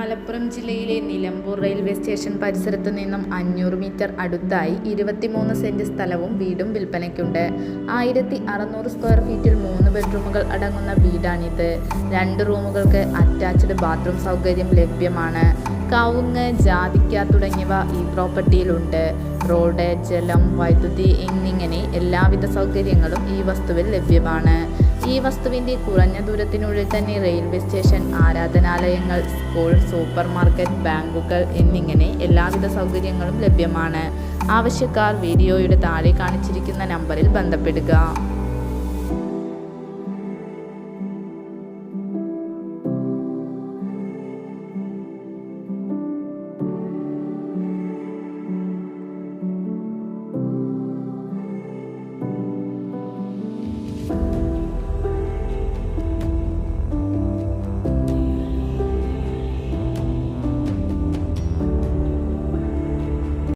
മലപ്പുറം ജില്ലയിലെ Nilambur railway station പരിസരത്തു നിന്നും അഞ്ഞൂറ് മീറ്റർ അടുത്തായി ഇരുപത്തിമൂന്ന് സെന്റ് സ്ഥലവും വീടും വിൽപ്പനയ്ക്കുണ്ട്. ആയിരത്തി അറുന്നൂറ് സ്ക്വയർ ഫീറ്റിൽ മൂന്ന് ബെഡ്റൂമുകൾ അടങ്ങുന്ന വീടാണിത്. രണ്ട് റൂമുകൾക്ക് അറ്റാച്ച്ഡ് ബാത്റൂം സൗകര്യം ലഭ്യമാണ്. കവുങ്ങ് ജാതിക്ക തുടങ്ങിയവ ഈ പ്രോപ്പർട്ടിയിലുണ്ട്. റോഡ് ജലം വൈദ്യുതി എന്നിങ്ങനെ എല്ലാവിധ സൗകര്യങ്ങളും ഈ വസ്തുവിൽ ലഭ്യമാണ്. ഈ വസ്തുവിന്റെ കുറഞ്ഞ ദൂരത്തിനുള്ളിൽ തന്നെ റെയിൽവേ സ്റ്റേഷൻ ആരാധനാലയങ്ങൾ സ്കൂൾ സൂപ്പർ മാർക്കറ്റ് ബാങ്കുകൾ എന്നിങ്ങനെ എല്ലാവിധ സൗകര്യങ്ങളും ലഭ്യമാണ്. ആവശ്യക്കാർ വീഡിയോയുടെ താഴെ കാണിച്ചിരിക്കുന്ന നമ്പറിൽ ബന്ധപ്പെടുക.